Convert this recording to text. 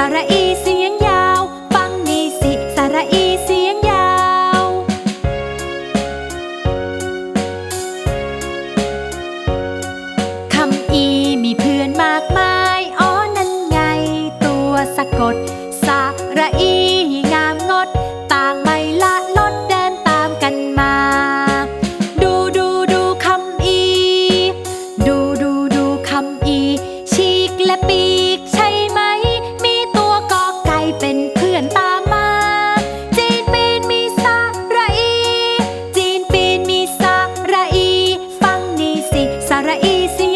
สรีเสียงยาว ฟังนี่สิสรีเสียงยาว คำอีมีเพื่อนมากมาย อ๋อนั่นไงตัวสะกด raíces.